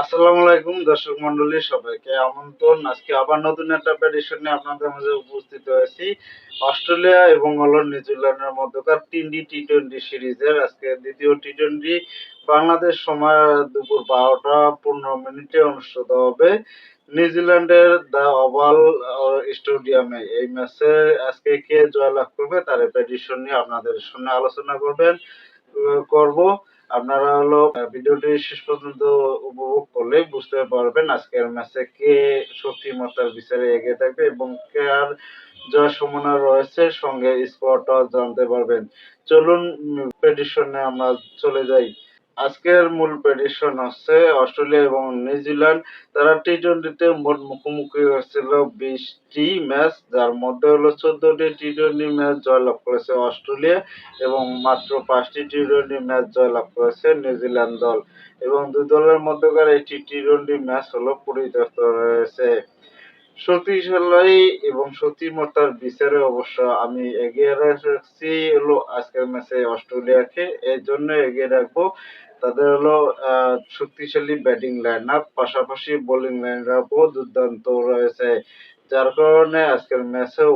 আসসালামু আলাইকুম, দর্শক মন্ডলী সবাইকে আমন্ত্রণ। আজকে আবার নতুন একটা প্রেডিশন নিয়ে আপনাদের মাঝে উপস্থিত হয়েছি। অস্ট্রেলিয়া এবং হলো নিউজিল্যান্ডের মধ্যকার তিনটি টি টোয়েন্টি সিরিজের। আজকে দ্বিতীয় টি টোয়েন্টি বাংলাদেশ সময় দুপুর বারোটা পনেরো মিনিটে অনুষ্ঠিত হবে। নিউজিল্যান্ডের দ্য ওভাল স্টেডিয়ামে এই ম্যাচে আজকে কে জয়লাভ করবে, তার প্রেডিশন নিয়ে আপনাদের সামনে আলোচনা করবেন করব। আপনারা হলো ভিডিওটি শেষ পর্যন্ত উপভোগ করলে বুঝতে পারবেন আজকের ম্যাচে কে শক্তিমত্তার বিচারে এগিয়ে থাকবে এবং কে আর যা সমনা রয়েছে সঙ্গে স্পটও জানতে পারবেন। চলুন প্রেডিশনে আমরা চলে যাই। আজকের মূল প্রেডিকশন হচ্ছে অস্ট্রেলিয়া এবং নিউজিল্যান্ড। তারা টি টোয়েন্টিতে মোট মুখোমুখি হয়েছিল বিশটি ম্যাচ, যার মধ্যে হলো চোদ্দটি টি টোয়েন্টি ম্যাচ জয়লাভ করেছে অস্ট্রেলিয়া এবং মাত্র পাঁচটি টি টোয়েন্টি ম্যাচ জয়লাভ করেছে নিউজিল্যান্ড দল। এবং দুই দলের মধ্যকার একটি টি টোয়েন্টি ম্যাচ হলো পরিত্যক্ত রয়েছে। শক্তিশালী এবং শক্তিমত্তার বিচারে অবশ্য আমি এগিয়ে রাখছি হলো আজকের ম্যাচে অস্ট্রেলিয়াকে। এর জন্য এগিয়ে রাখব তাদের হলো শক্তিশালী ব্যাটিং লাইন আপ পাশাপাশি বোলিং লাইন আপও দুর্দান্ত রয়েছে। যার কারণে আজকের ম্যাচেও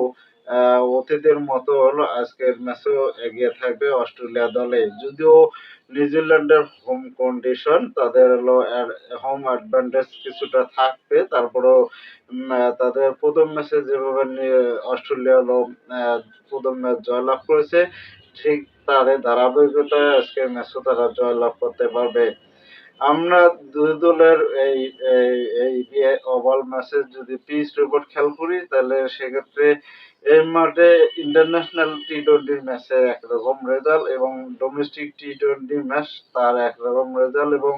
অতীতের মতো হলো আজকের ম্যাচেও এগিয়ে থাকবে অস্ট্রেলিয়া দলে। যদিও নিউজিল্যান্ডের হোম কন্ডিশন তাদের হলো হোম অ্যাডভান্টেজ কিছুটা থাকবে। তারপরেও তাদের প্রথম ম্যাচে যেভাবে অস্ট্রেলিয়া হলো প্রথম ম্যাচ জয়লাভ করেছে ঠিক তার ধারাবাহিকতায় আজকের ম্যাচও তারা জয়লাভ করতে পারবে। আমরা দুই দলের এই এই ওভাল ম্যাচের যদি পিচ রিপোর্ট খেয়াল করি, তাহলে সেক্ষেত্রে এই মাঠে ইন্টারন্যাশনাল টি টোয়েন্টি ম্যাচের একরকম রেজাল্ট এবং ডোমেস্টিক টি টোয়েন্টি ম্যাচ তার একরকম রেজাল্ট এবং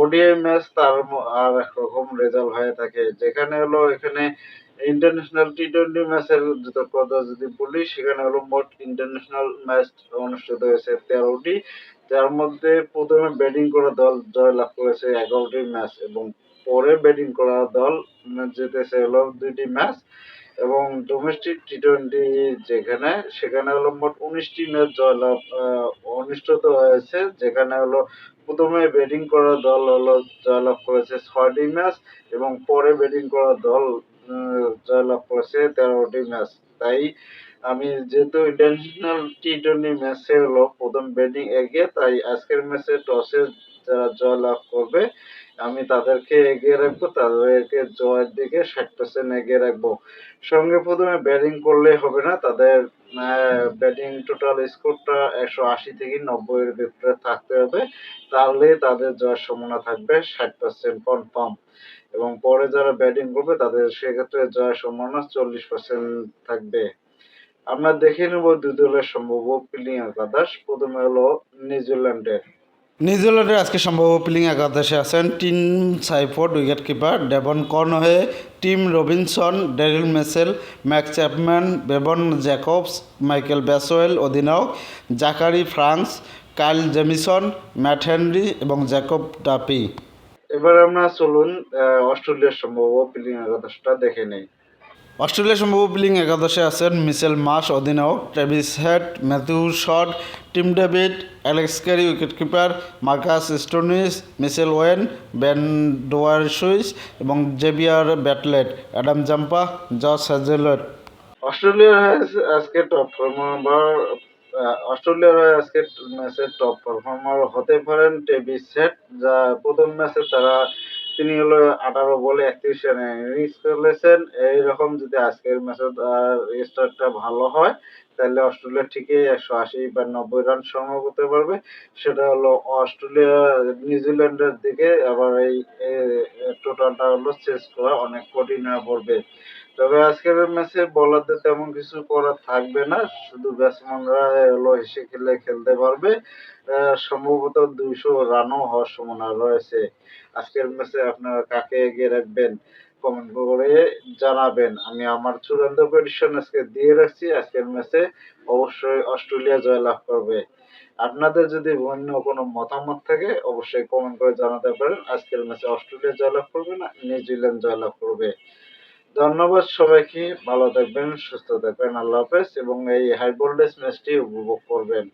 ওডিআই ম্যাচ তার আর একরকম রেজাল্ট হয়ে থাকে। যেখানে হলো এখানে ইন্টারন্যাশনাল টি টোয়েন্টি ম্যাচের কথা যদি বলি, সেখানে হলো মোট ইন্টারন্যাশনাল ম্যাচ অনুষ্ঠিত হয়েছে তেরোটি। যার মধ্যে প্রথমে ব্যাটিং করা দল জয় লাভ করেছে এগারোটি ম্যাচ এবং পরে ব্যাটিং করা দল জিতেছে হলো দুইটি ম্যাচ এবং ডোমেস্টিক টি টোয়েন্টি যেখানে, সেখানে হলো মোট উনিশটি ম্যাচ জয়লাভ অনুষ্ঠিত হয়েছে। যেখানে হলো প্রথমে ব্যাটিং করা দল হলো জয়লাভ করেছে ছয়টি ম্যাচ এবং পরে ব্যাটিং করা দল জয়লাভ করেছে তেরোটি ম্যাচ। তাই আমি যেহেতু ইন্টারন্যাশনাল টি টোয়েন্টি ম্যাচে হলো, প্রথম ব্যাটিং এগিয়ে তাই আজকের ম্যাচে টসে যারা জয়লাভ করবে, আমি তাদেরকে এগিয়ে রাখব, তাদেরকে জয়ের দিকে ষাট পার্সেন্ট এগিয়ে রাখব। সঙ্গে প্রথমে ব্যাটিং করলে হবে না, তাদের ব্যাটিং টোটাল স্কোরটা একশো আশি থেকে নব্বই এর ভিতরে থাকতে হবে। তাহলে তাদের জয়ের সম্ভাবনা থাকবে ষাট পার্সেন্ট কনফার্ম এবং পরে যারা ব্যাটিং করবে, তাদের সেক্ষেত্রে জয়ের সম্ভাবনা চল্লিশ পার্সেন্ট থাকবে। আমরা দেখে নেব দুই দলের সম্ভাব্য প্লেয়িং একাদশ প্রথমে হলো নিউজিল্যান্ডের। নিউজিল্যান্ডের আজকে সম্ভাব্য প্লেয়িং একাদশে আছেন Tim Seifert, wicket keeper Devon Conway Tim Robinson, Daryl Mitchell, Mark Chapman, Bevon Jacobs, Michael Bracewell অধিনায়ক, Zakary Foulkes Kyle Jamieson, Matt Henry এবং জ্যাকব ডাপি। এবার আমরা চলুন অস্ট্রেলিয়ার সম্ভাব্য প্লেয়িং একাদশটা দেখে নেই। অস্ট্রেলিয়া সম্ভাব্য প্লেয়িং একাদশে আছেন মিসেল মাস অধিনায়ক Travis Head, Matthew Short, Tim David, Alex Carey, wicketkeeper Marcus Stoinis Mitchell Owen Ben Dwarshuis এবং Xavier Bartlett, Adam Zampa, Josh Hazlewood. অস্ট্রেলিয়ার আজকে টপ পারফর্মার অস্ট্রেলিয়ার হয়ে আজকে ম্যাচের টপ পারফর্মার হতে পারেন টেভিস হেড, যা প্রথম ম্যাচে তারা তিনি হলো আঠারো বলে একত্রিশ রানে ইনিংস খেলেছেন। এইরকম যদি আজকের ম্যাচে স্টার্টটা ভালো হয় তাহলে অস্ট্রেলিয়া ঠিকই একশো আশি বা নব্বই রান সংগ্রহ করতে পারবে। সেটা হলো অস্ট্রেলিয়া নিউজিল্যান্ডের দিকে আবার এই টোটালটা হলো শেষ করা, অনেক কঠিন হয়ে পড়বে। তবে আজকের ম্যাচে বলারদের তেমন কিছু করার থাকবে না, শুধু ব্যাটসম্যানরা হলো হেসে খেলে খেলতে পারবে। সম্ভবত দুইশো রানও হওয়ার সম্ভাবনা রয়েছে। আজকের ম্যাচে আপনারা কাকে এগিয়ে রাখবেন? কমেন্ট করে জানাবেন। আমি আমার চূড়ান্ত প্রেডিকশন আজকে দিয়ে রাখছি। আজকের ম্যাচে অবশ্যই অস্ট্রেলিয়া জয়লাভ করবে। আপনাদের যদি অন্য কোনো মতামত থাকে, অবশ্যই কমেন্ট করে জানাতে পারেন। আজকের ম্যাচে অস্ট্রেলিয়া জয়লাভ করবে না, নিউজিল্যান্ড জয়লাভ করবে। ধন্যবাদ সবাইকে। ভালো থাকবেন, সুস্থ থাকবেন। আল্লাহ হাফেজ। এবং এই হাই ভোল্টেজ ম্যাচটি উপভোগ করবেন।